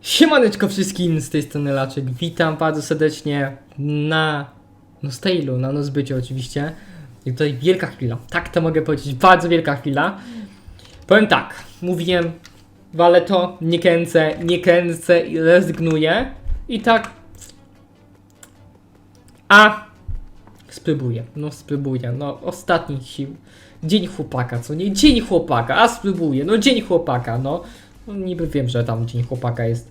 Siemaneczko wszystkim, z tej strony Laczek. Witam bardzo serdecznie na Nostailu, na Nozbycie oczywiście. I tutaj wielka chwila, tak to mogę powiedzieć, bardzo wielka chwila. Powiem tak, mówiłem, walę to, nie kręcę, nie kręcę i rezygnuję. I tak... A... Spróbuję, no spróbuję, no ostatnich sił. Dzień chłopaka, co nie? Dzień chłopaka, a spróbuję, no dzień chłopaka, no. No niby wiem, że tam Dzień Chłopaka jest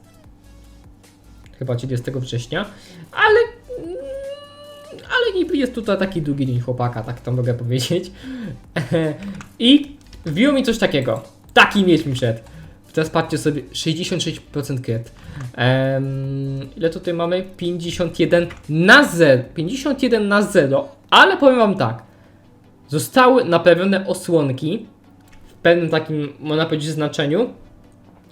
chyba 30 września, ale mm, ale niby jest tutaj taki długi Dzień Chłopaka, tak to mogę powiedzieć. I wbiło mi coś takiego. Taki mieć mi szedł. Teraz patrzcie sobie, 66% kret. Em, ile tutaj mamy? 51 na 0. 51 na 0, ale powiem wam tak. Zostały naprawione osłonki w pewnym takim, można powiedzieć, znaczeniu.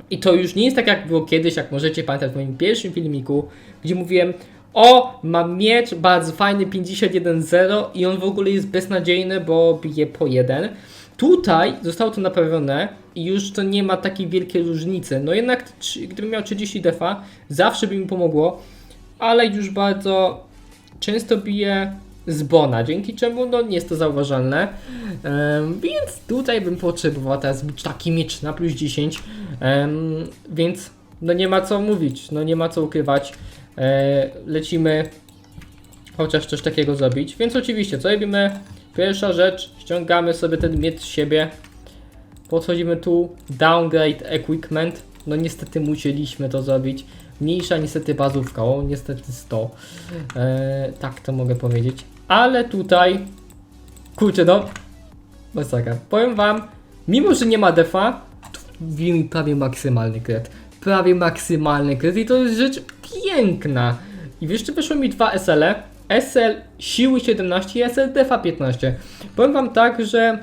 I to już nie jest tak jak było kiedyś, jak możecie pamiętać w moim pierwszym filmiku, gdzie mówiłem o, mam miecz bardzo fajny 51.0 i on w ogóle jest beznadziejny, bo bije po jeden. Tutaj zostało to naprawione i już to nie ma takiej wielkiej różnicy. No jednak, gdybym miał 30 defa, zawsze by mi pomogło, ale już bardzo często bije z Bona, dzięki czemu no nie jest to zauważalne. Em, więc tutaj bym potrzebował teraz taki miecz na plus 10. Em, więc no nie ma co mówić, no nie ma co ukrywać. E, lecimy chociaż coś takiego zrobić. Więc oczywiście, co robimy? Pierwsza rzecz, ściągamy sobie ten miecz z siebie. Podchodzimy tu, downgrade equipment. No niestety musieliśmy to zrobić. Mniejsza niestety bazówka, o niestety 100. E, tak to mogę powiedzieć. Ale tutaj, kurczę no, masakra. Powiem wam, mimo że nie ma defa, to mi prawie maksymalny kret. Prawie maksymalny kret i to jest rzecz piękna. I jeszcze wyszło mi dwa SL-e. SL siły 17 i SL defa 15. Powiem wam tak, że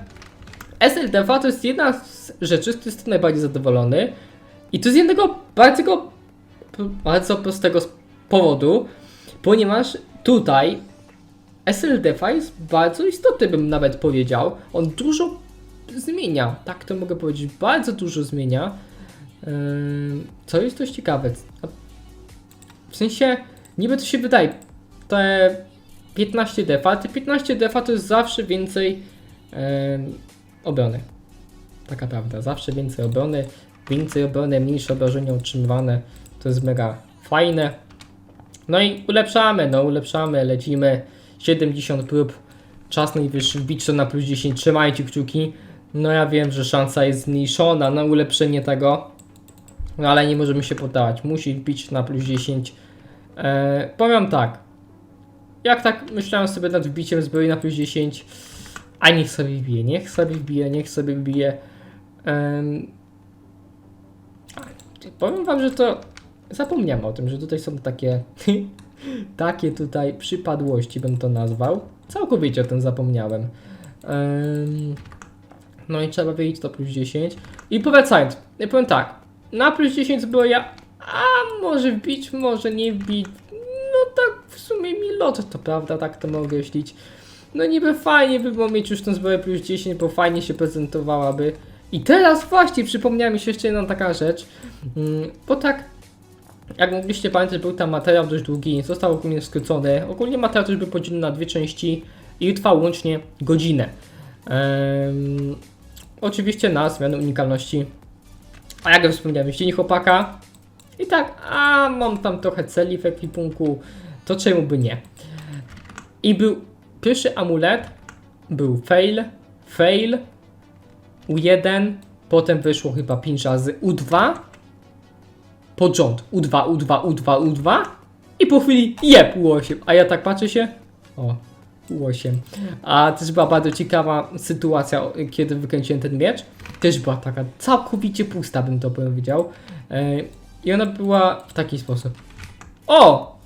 SL defa to jest jedna z rzeczy, z której jestem najbardziej zadowolony. I to z jednego bardzo, bardzo prostego powodu, ponieważ tutaj SL defa jest bardzo istotny, bym nawet powiedział. On dużo zmienia, tak to mogę powiedzieć, bardzo dużo zmienia. Ym, Co jest dość ciekawe. W sensie, niby to się wydaje, te 15 defa, te 15 defa to jest zawsze więcej em, obrony. Taka prawda, zawsze więcej obrony, więcej obrony, mniejsze obrażenia utrzymywane, to jest mega fajne. No i ulepszamy, no ulepszamy, lecimy 70 prób, czas najwyższy, wbić to na plus 10, trzymajcie kciuki. No ja wiem, że szansa jest zmniejszona na ulepszenie tego, no ale nie możemy się poddawać, musi wbić na plus 10. Eee, powiem tak, jak tak myślałem sobie nad wbiciem zbroi na plus 10, a niech sobie wbije, niech sobie wbije, niech sobie wbije. Em, powiem wam, że to zapomniałem o tym, że tutaj są takie takie tutaj przypadłości bym to nazwał. Całkowicie o tym zapomniałem. Em, no i trzeba wyjść to plus 10. I powracając, ja powiem tak, na plus 10 zbroja, a może wbić, może nie wbić. No tak w sumie mi lot, to prawda, tak to mogę ślić. No niby fajnie by było mieć już tą zbroję plus 10, bo fajnie się prezentowałaby. I teraz właśnie przypomniała mi się jeszcze jedna taka rzecz, mm, bo tak jak mogliście pamiętać, był tam materiał dość długi, został ogólnie skrócony. Ogólnie materiał też był podzielony na dwie części i trwał łącznie godzinę. Ehm, oczywiście na zmianę unikalności. A jak wspomniałem, dzień chłopaka. I tak, a mam tam trochę celi w ekwipunku, to czemu by nie? I był pierwszy amulet, był fail, fail, U1, potem wyszło chyba 5 razy U2, pod rząd. U2, U2, U2, U2 i po chwili jeb U8. A ja tak patrzę się. O, U8. A też była bardzo ciekawa sytuacja, kiedy wykręciłem ten miecz. Też była taka całkowicie pusta, bym to powiedział. E, I ona była w taki sposób. O!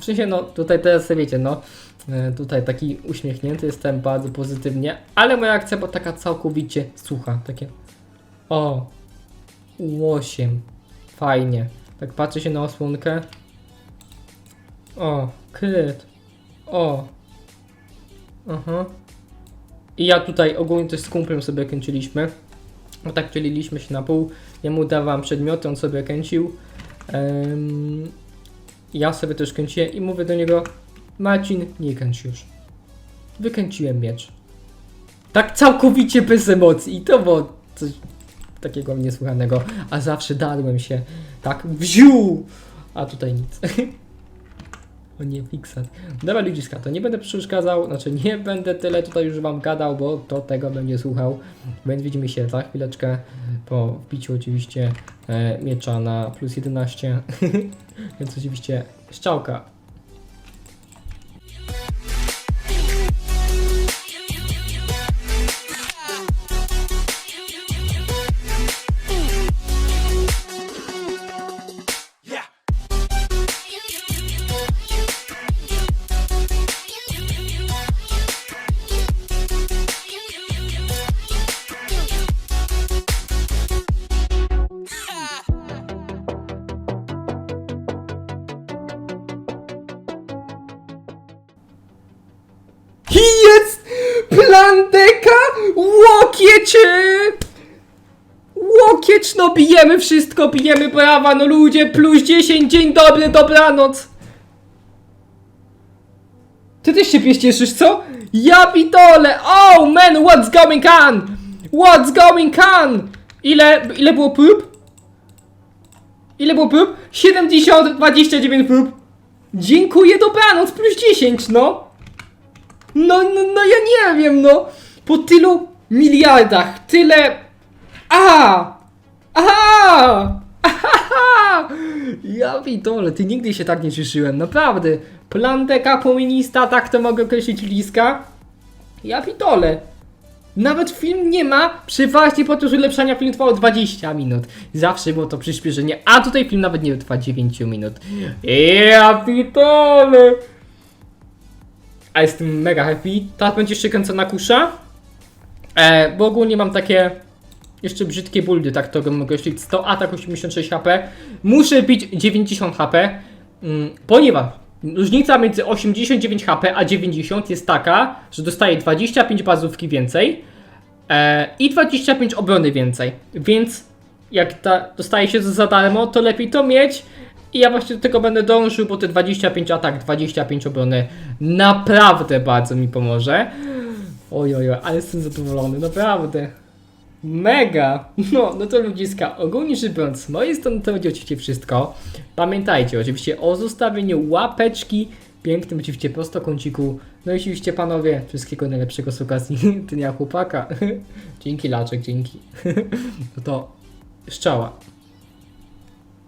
W sensie, no tutaj teraz wiecie, no tutaj taki uśmiechnięty jestem bardzo pozytywnie, ale moja akcja była taka całkowicie sucha, takie o, U8, fajnie. Tak patrzę się na osłonkę. O, kryt. O. Aha. I ja tutaj ogólnie też z kumplem sobie kończyliśmy. No tak dzieliliśmy się na pół. Ja mu dawałem przedmioty, on sobie kręcił. Em, ja sobie też kręciłem i mówię do niego Marcin, nie kręć już. Wykręciłem miecz. Tak całkowicie bez emocji to było coś takiego niesłychanego. A zawsze darłem się tak wziu! A tutaj nic. O nie, fixat. Dobra ludziska, to nie będę przeszkadzał, znaczy nie będę tyle tutaj już wam gadał, bo to tego będzie słuchał. Więc widzimy się za chwileczkę po wbiciu oczywiście e, miecza na plus 11. Więc oczywiście szczałka. Jest! Plandeka! Łokieć! Łokieć, no bijemy wszystko, bijemy brawa, no ludzie, plus 10, dzień dobry, dobranoc! Ty też się pieścieszysz, co? Ja pitole! Oh man, what's going on? What's going on? Ile, ile było prób? Ile było prób? 70, 29 prób. Dziękuję, dobranoc, plus 10, no. No, no, no ja nie wiem, no. Po tylu miliardach, tyle... A! Aha! Aha! Ja pitole, ty nigdy się tak nie cieszyłem, naprawdę. Planteka komunista, tak to mogę określić liska. Ja pitole. Nawet film nie ma, przeważnie podczas ulepszania film trwał 20 minut. Zawsze było to przyspieszenie, a tutaj film nawet nie trwa 9 minut. Ja pitole! A jestem mega happy. Teraz będzie jeszcze kręcona kusza. E, bo ogólnie mam takie jeszcze brzydkie buildy, tak to mogę określić. 100 atak, 86 HP. Muszę bić 90 HP, mm, ponieważ różnica między 89 HP a 90 jest taka, że dostaję 25 bazówki więcej e, i 25 obrony więcej. Więc jak ta, dostaje się za darmo, to lepiej to mieć. I ja właśnie do tego będę dążył, bo te 25 atak, 25 obrony naprawdę bardzo mi pomoże. Oj, oj, oj, ale jestem zadowolony, naprawdę. Mega! No, no to ludziska, ogólnie rzecz biorąc, z mojej strony to będzie oczywiście wszystko. Pamiętajcie oczywiście o zostawieniu łapeczki, pięknym oczywiście prostokąciku. No i oczywiście panowie, wszystkiego najlepszego z okazji Dnia Chłopaka. dzięki Laczek, dzięki. no to szczała.